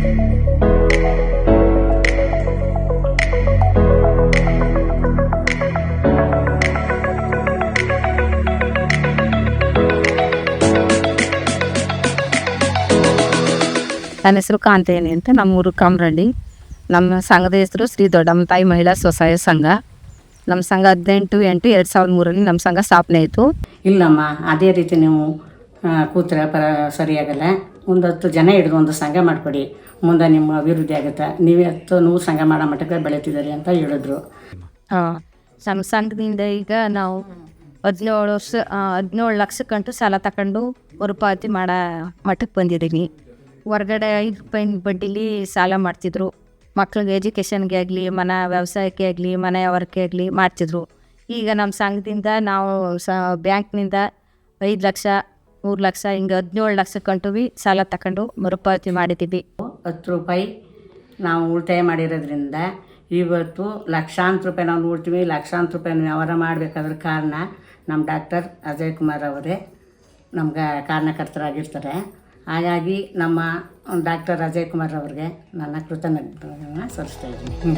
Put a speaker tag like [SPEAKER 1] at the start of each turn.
[SPEAKER 1] ನನ್ನ ಹೆಸರು ಕಾಂತೇನಿ ಅಂತ, ನಮ್ಮೂರು ಕಾಮರಳ್ಳಿ ನಮ್ಮ ಸಂಘದ ಹೆಸರು ಶ್ರೀ ದೊಡ್ಡಮ್ಮ ತಾಯಿ ಮಹಿಳಾ ಸ್ವಸಹಾಯ ಸಂಘ. ನಮ್ಮ ಸಂಘ ಹದಿನೆಂಟು, ಎಂಟು, ಎರಡು ಸಾವಿರದ ಮೂರರಲ್ಲಿ ನಮ್ಮ ಸಂಘ ಸ್ಥಾಪನೆ ಆಯಿತು.
[SPEAKER 2] ಇಲ್ಲಮ್ಮ, ಅದೇ ರೀತಿ ನೀವು ಕೂತ್ರೆ ಪರ, ಸರಿಯಾಗಲ್ಲ. ಒಂದು ಹತ್ತು ಜನ ಹಿಡಿದು ಒಂದು ಸಂಘ ಮಾಡಿಕೊಡಿ. ಮುಂದೆ ನಿಮ್ಮ ಅಭಿವೃದ್ಧಿ ಆಗುತ್ತೆ. ನೀವೇ ಹತ್ತು ನೂರು ಸಂಘ ಮಾಡೋ ಮಟ್ಟಕ್ಕೆ ಬೆಳೀತಿದ್ದೀರಿ ಅಂತ ಹೇಳಿದ್ರು.
[SPEAKER 1] ನಮ್ಮ ಸಂಘದಿಂದ ಈಗ ನಾವು ಹದಿನೇಳು ವರ್ಷ ಹದಿನೇಳು ಲಕ್ಷಕ್ಕಂಟು ಸಾಲ ತಗೊಂಡು ಮರುಪಾವತಿ ಮಾಡೋ ಮಟ್ಟಕ್ಕೆ ಬಂದಿದ್ದೀನಿ ಹೊರ್ಗಡೆ ಐದು ರೂಪಾಯಿ ಬಡ್ಡಿಲಿ ಸಾಲ ಮಾಡ್ತಿದ್ರು. ಮಕ್ಳಿಗೆ ಎಜುಕೇಷನ್ಗೆ ಆಗಲಿ, ಮನೆ ವ್ಯವಸಾಯಕ್ಕೆ ಆಗಲಿ, ಮನೆ ವರ್ಕೆ ಆಗಲಿ ಮಾಡ್ತಿದ್ರು. ಈಗ ನಮ್ಮ ಸಂಘದಿಂದ ನಾವು ಸ, ಬ್ಯಾಂಕ್ನಿಂದ ಐದು ಲಕ್ಷ ಮೂರು ಲಕ್ಷ, ಹಿಂಗೆ ಹದಿನೇಳು ಲಕ್ಷ ಕಂಟುವಿ ಸಾಲ ತಗೊಂಡು ಮರುಪಾವತಿ ಮಾಡಿದ್ದೀವಿ
[SPEAKER 2] ಹತ್ತು ರೂಪಾಯಿ ನಾವು ಉಳಿತಾಯ ಮಾಡಿರೋದ್ರಿಂದ ಇವತ್ತು ಲಕ್ಷಾಂತರ ರೂಪಾಯಿ ನಾವು ನೋಡ್ತೀವಿ. ಲಕ್ಷಾಂತರ ರೂಪಾಯಿ ವ್ಯವಹಾರ ಮಾಡಬೇಕಾದ್ರ ಕಾರಣ ನಮ್ಮ ಡಾಕ್ಟರ್ ಅಜಯ್ ಕುಮಾರ್ ಅವರೇ ನಮ್ಗೆ ಕಾರಣಕರ್ತರಾಗಿರ್ತಾರೆ. ಹಾಗಾಗಿ ನಮ್ಮ ಡಾಕ್ಟರ್ ಅಜಯ್ ಕುಮಾರ್ ಅವ್ರಿಗೆ ನನ್ನ ಕೃತಜ್ಞತೆಗಳನ್ನು ಸಲ್ಲಿಸ್ತಾ ಇದ್ದೀನಿ.